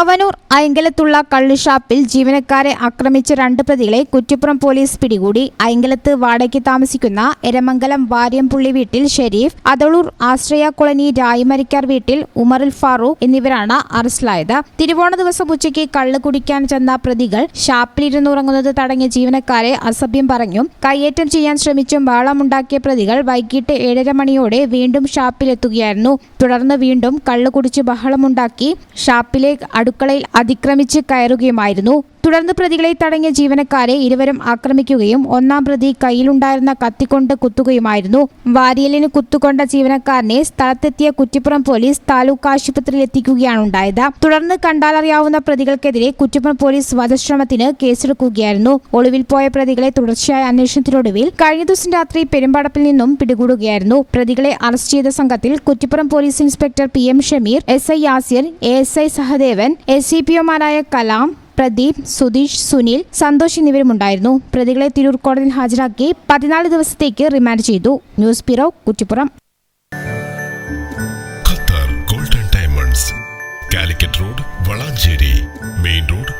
തവനൂർ ഐങ്കലത്തുള്ള കള്ളുഷാപ്പിൽ ജീവനക്കാരെ ആക്രമിച്ച രണ്ട് പ്രതികളെ കുറ്റിപ്പുറം പോലീസ് പിടികൂടി. ഐങ്കലത്ത് വാടകയ്ക്ക് താമസിക്കുന്ന എരമംഗലം വാര്യംപുള്ളി വീട്ടിൽ ഷെരീഫ് അതളൂർ ആശ്രയ കോളനി രായിമരിക്കാർ വീട്ടിൽ ഉമറുൽ ഫാറൂഖ് എന്നിവരാണ് അറസ്റ്റിലായത്. തിരുവോണ ദിവസം ഉച്ചയ്ക്ക് കള്ള് കുടിക്കാൻ ചെന്ന പ്രതികൾ ഷാപ്പിലിരുന്നുറങ്ങുന്നത് തടഞ്ഞ ജീവനക്കാരെ അസഭ്യം പറഞ്ഞും കയ്യേറ്റം ചെയ്യാൻ ശ്രമിച്ചും ബഹളമുണ്ടാക്കിയ പ്രതികൾ വൈകിട്ട് ഏഴര മണിയോടെ വീണ്ടും ഷാപ്പിലെത്തുകയായിരുന്നു. തുടർന്ന് വീണ്ടും കള്ള് കുടിച്ച് ബഹളമുണ്ടാക്കി ഷാപ്പിലെ അടുക്കളയിൽ അതിക്രമിച്ച് കയറുകയുമായിരുന്നു. തുടർന്ന് പ്രതികളെ തടഞ്ഞ ജീവനക്കാരെ ഇരുവരും ആക്രമിക്കുകയും ഒന്നാം പ്രതി കയ്യിലുണ്ടായിരുന്ന കത്തിക്കൊണ്ട് കുത്തുകയുമായിരുന്നു. വാരിയലിന് കുത്തുകൊണ്ട ജീവനക്കാരനെ സ്ഥലത്തെത്തിയ കുറ്റിപ്പുറം പോലീസ് താലൂക്ക് ആശുപത്രിയിൽ എത്തിക്കുകയാണ് ഉണ്ടായത് തുടർന്ന് കണ്ടാലറിയാവുന്ന പ്രതികൾക്കെതിരെ കുറ്റിപ്പുറം പോലീസ് വധശ്രമത്തിന് കേസെടുക്കുകയായിരുന്നു. ഒളിവിൽ പോയ പ്രതികളെ തുടർച്ചയായ അന്വേഷണത്തിനൊടുവിൽ കഴിഞ്ഞ ദിവസം രാത്രി പെരുമ്പടപ്പിൽ നിന്നും പിടികൂടുകയായിരുന്നു. പ്രതികളെ അറസ്റ്റ് ചെയ്ത സംഘത്തിൽ Kuttippuram police inspector P M Shameer S I Yasir A S I Sahadevan S C P ഒമാരായ Kalam Pradeep Sudheesh Sunil Santhosh എന്നിവരുമുണ്ടായിരുന്നു. പ്രതികളെ തിരൂർ കോടതിയിൽ ഹാജരാക്കി പതിനാല് ദിവസത്തേക്ക് റിമാൻഡ് ചെയ്തു. News bureau Kuttippuram. Qatar golden diamonds. Calicut road Valanchery. Main road